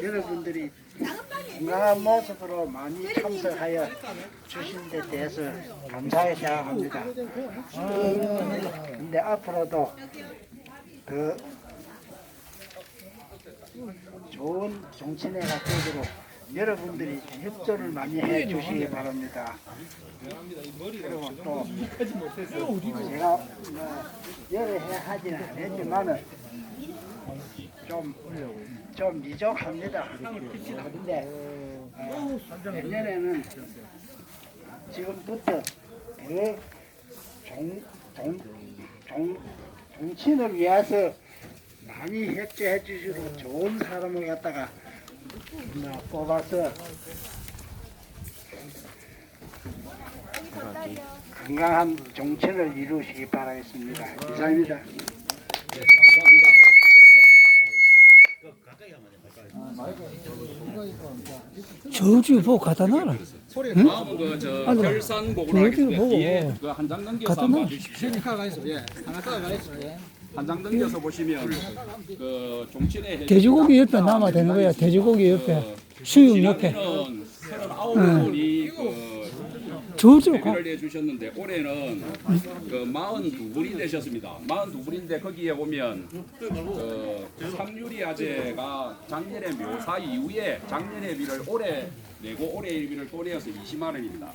여러분들이 건강한 모습으로 많이 참석하여 주신 데 대해서 감사히 생각합니다. 근데 앞으로도 더 좋은 정치내가 되도록 여러분들이 협조를 많이 해 주시기 바랍니다. 그리고 또 제가 뭐 여러 해 하지는 않았지만은 좀, 좀 미족합니다. 근데 어, 내년에는 지금부터 더 종, 종, 종, 정치인을 위해서 많이 협조해 주시고 좋은 사람을 갖다가 뭐 뽑아서 건강한 정치를 이루시기 바라겠습니다. 이상입니다. 저주 보고 갖다 놔라. 다음은 그저 아이고, 결산복으로 저기 하겠습니다. 보고. 뒤에 그한 장 넘겨서 한번 놔. 봐주십시오. 한 장 넘겨서 보시면 그 종친의 돼지고기 옆에 남아 되는 거야. 돼지고기 옆에. 수육 옆에. 지난해는 39분이 그 저주 가. 데뷔를 해주셨는데 올해는 그 42분이 되셨습니다. 42분인데 거기에 보면 그 삼유리 아재가 작년에 묘사 이후에 작년에 비를 올해 내고 올해 일비를 또 내어서 20만 원입니다.